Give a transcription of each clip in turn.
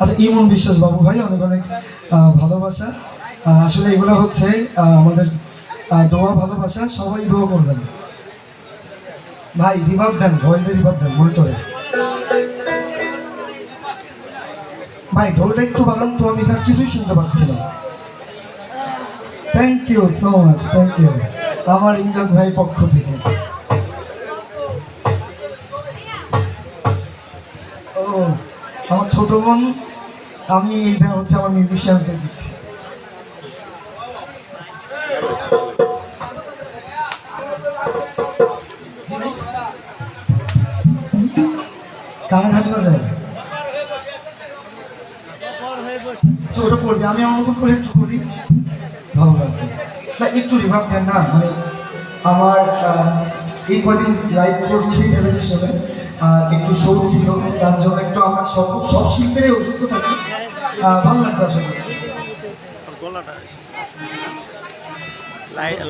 আচ্ছা ইমন বিশ্বাস বাবু ভাই, অনেক অনেক ভালোবাসা। আসলে এগুলো হচ্ছে আমাদের দোয়া, ভালোবাসা, সবাই দোয়া করবেন। ভাই, রিভাব দেন, ভয়েসে রিভাব দেন মনিটরে ভাই, ঢোলটা একটু বাড়ান তো আমি তার কিছুই শুনতে পাচ্ছি না। Thank you so much thank you আমার ইমদাদ ভাই পক্ষ থেকে। ও, আমার ছোট বোন আমি এইটা হচ্ছে আমার মিউজিশিয়ানদের দিচ্ছি বাজায় আচ্ছা, ওটা করবি আমি আমার মতো করে একটু করি ভালো লাগবে না একটু রিভাব দেন না মানে আমার এই কদিন লাইভ করছি টেলিভিশনে একটু শো ছিল তার জন্য একটু আমরা সব সব শিল্পীরাই অসুস্থ থাকি ভালো লাগবে আশা করছি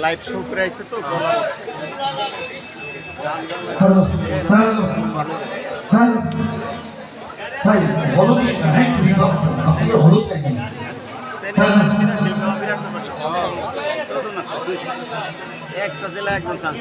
লাইভ শো করে আসছে তো হ্যালো হ্যালো হ্যালো ভাই হলো হ্যাঁ দেন হলো চাই একটা জেলা একজন চান্স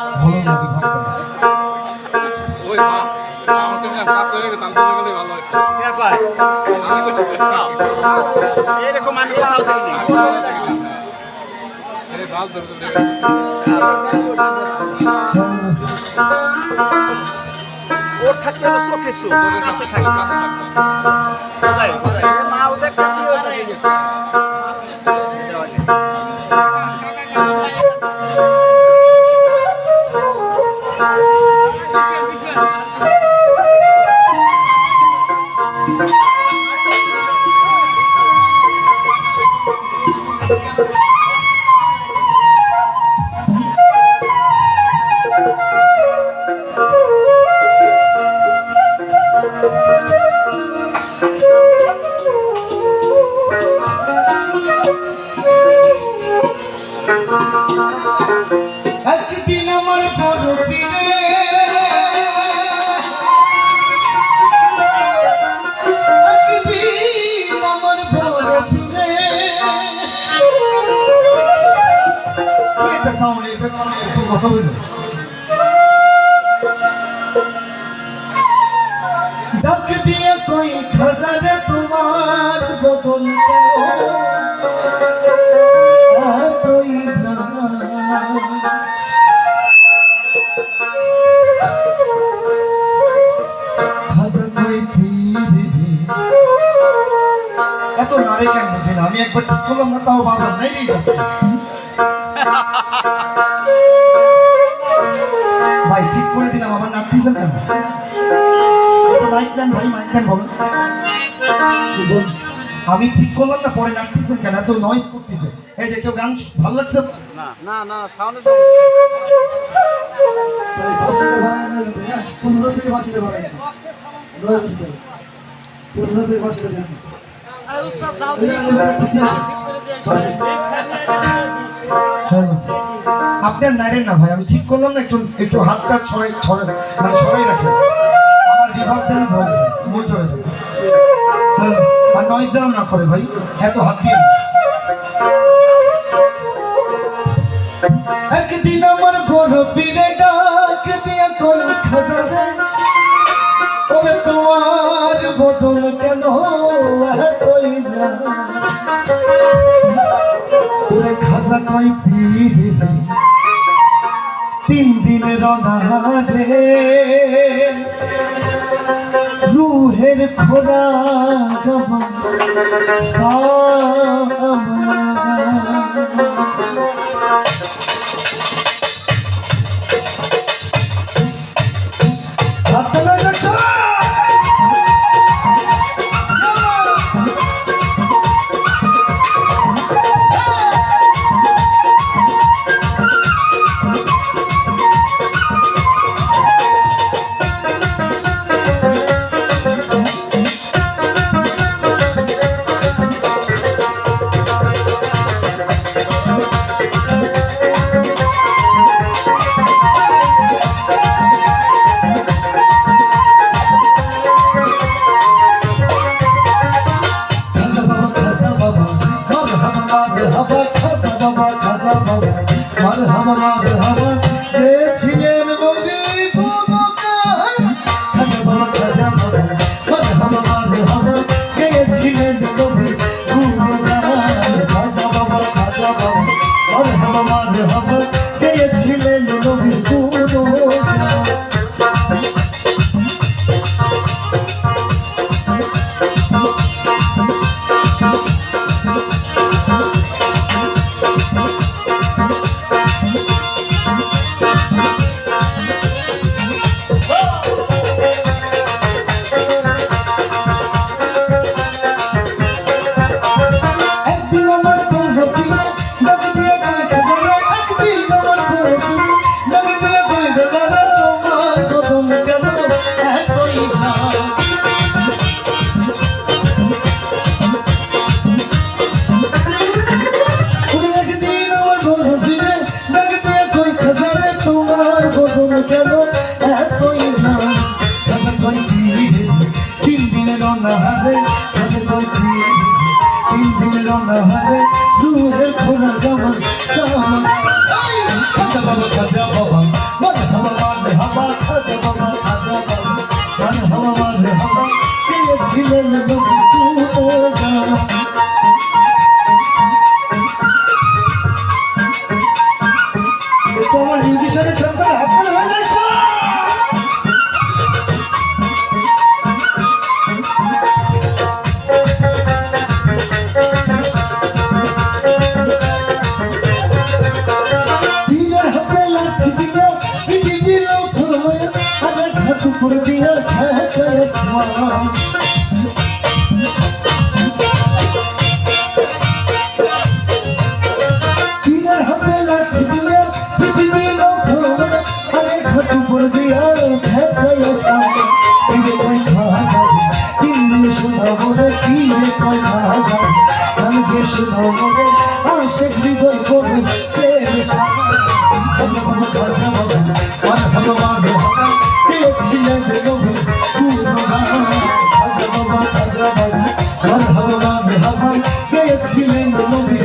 চলে। ভাই রিভাব রিভাব হলো না রিভাব দেন ওই মা আমার সঙ্গে কাজ হয়ে গেছে আমি তোমাকে বলে ভালো হতো কয়? আমি বলেছি এরকম আমি কোথাও দেখিনি এই বাস ধরতে ওর থাকলে তো চোখে চোখ ওর কাছে থাকে কোথায় কোথায় মা ওদের কাছে এটা সাউন্ড এটা একটু কথা হইল ডাক দিয়ে কই খাজারে তোমার কই এত নারে কেন বুঝি আমি একবার ঠিক করলাম না, তাও বারবার নাইরেই যাচ্ছে ভাই ঠিক করে দিলাম আমার নাচতেছেন কেন? একটু মাইক দেন ভাই মাইক দেন বলেন? আমি ঠিক করলাম না পরে নাচতেছেন কেন? এত নয়েজ করতেছে। এই যে কেউ গান ভালো লাগছে? না। না না সাউন্ডের সমস্যা। ভাই বাসিটা বানায় না যদি না হাজার থেকে বাসিটা বানায় না। থেকে বাসিটা দেন আপনার নাইরেন না ভাই, আমি ঠিক করলাম না, একটু একটু হাতটা ছড়াই ছড়াই মানে ছড়াই রাখেন। আমার দেন ভয় হ্যাঁ আর যেন না করে ভাই, এত হাত দিয়ে। একদিন তিন দিনের রনারে রুহের খোরা গমা সামা অপমান হবে। Oh. শোনা মনে আসে হৃদয় করু প্রেম সাগর ভগবান পেয়েছিলেন আর ভগবান পেয়েছিলেন নবী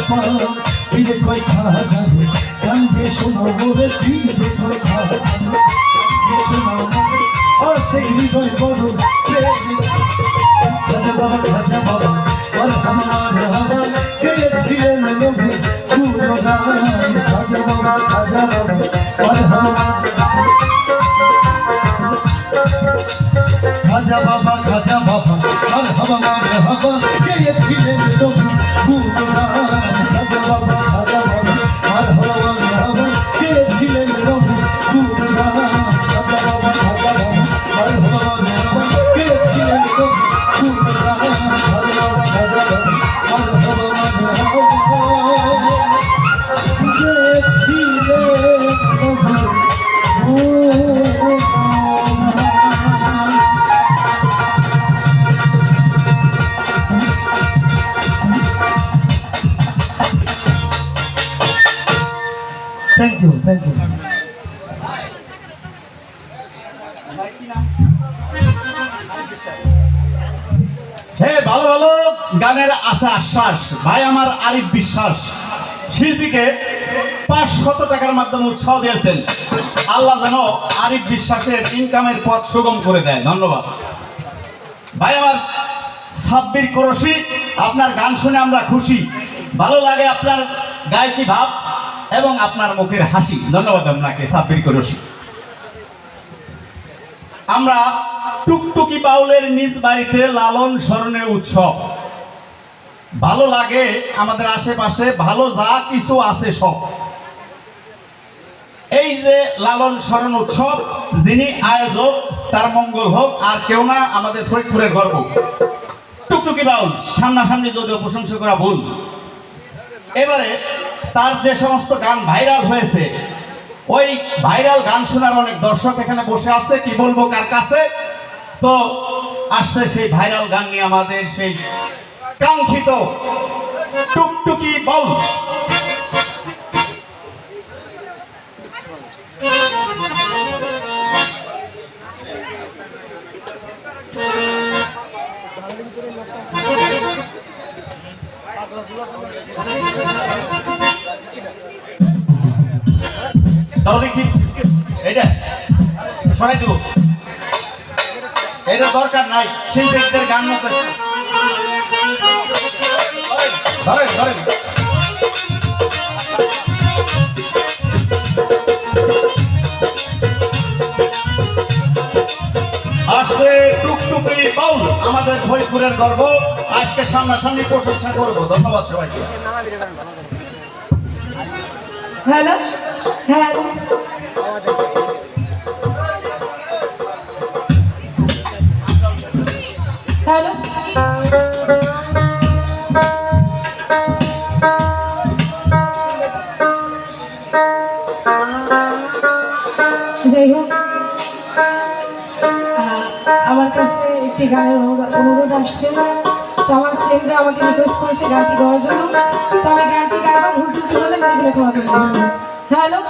ঢাকায় কয় খাওয়া যাবে কান্দে শোনো মোরে পীরে কয় খাওয়া যাবে কান্দে শোনো সেই হৃদয় বড় খাজা বাবা খাজা বাবা আর আমার হাওয়া গেয়েছিলেন নবী পুরো গান খাজা বাবা খাজা বাবা আর আমার খাজা বাবা খাজা বাবা আর হাওয়া গেয়েছিলেন নবী পুরো গান থ্যাংক ইউ থ্যাংক ইউ হে ভালো ভালো গানের আশা আশ্বাস ভাই আমার আরিফ বিশ্বাস, শিল্পীকে পাঁচশত টাকার মাধ্যমে উৎসাহ দিয়েছেন। আল্লাহ যেন আরিফ বিশ্বাসের ইনকামের পথ সুগম করে দেয় ধন্যবাদ। ভাই আমার সাব্বির করসি আপনার গান শুনে আমরা খুশি। ভালো লাগে আপনার গায়কি ভাব। এবং আপনার মুখের হাসি। ধন্যবাদ আপনাকে, সাব্বির করসি আমরা টুকটুকি বাউলের নিজ বাড়িতে লালন স্মরণের উৎসব। ভালো লাগে আমাদের আশেপাশে, ভালো যা কিছু আছে সব। এই যে লালন স্মরণ উৎসব, যিনি আয়োজক, তার মঙ্গল হোক, আর কেউ না আমাদের ফরিদপুরের গর্ব। টুকটুকি বাউল, সামনাসামনি যদিও প্রশংসা করা ভুল। এবারে তার যে সমস্ত গান ভাইরাল হয়েছে, ওই ভাইরাল গান শোনার অনেক দর্শক এখানে বসে আছে, কি বলব কার কাছে? তো আসছে সেই ভাইরাল গান নিয়ে আমাদের সেই কাঙ্ক্ষিত টুকটুকি বাউল দাও দেখি এটা সরাই দেবো। এটা দরকার নাই, শিল্পীদের গান মতো ধরেন ধরেন। আসতে আছে টুকটুকি বাউল, আমাদের ফরিদপুরের গর্ব। আজকে সামনাসামনি প্রশংসা করব। ধন্যবাদ সবাইকে। হ্যালো হ্যাঁ হ্যালো যাই হোক আমার কাছে একটি গানের অনুরোধ আসছে। আমার ফ্রেন্ডরা আমাকে রিকোয়েস্ট করেছে গানটি গাওয়ার জন্য। তো আমি গানটি গাইব, ভুল ত্রুটি হলে গানগুলো ক্ষমা করে হ্যালো।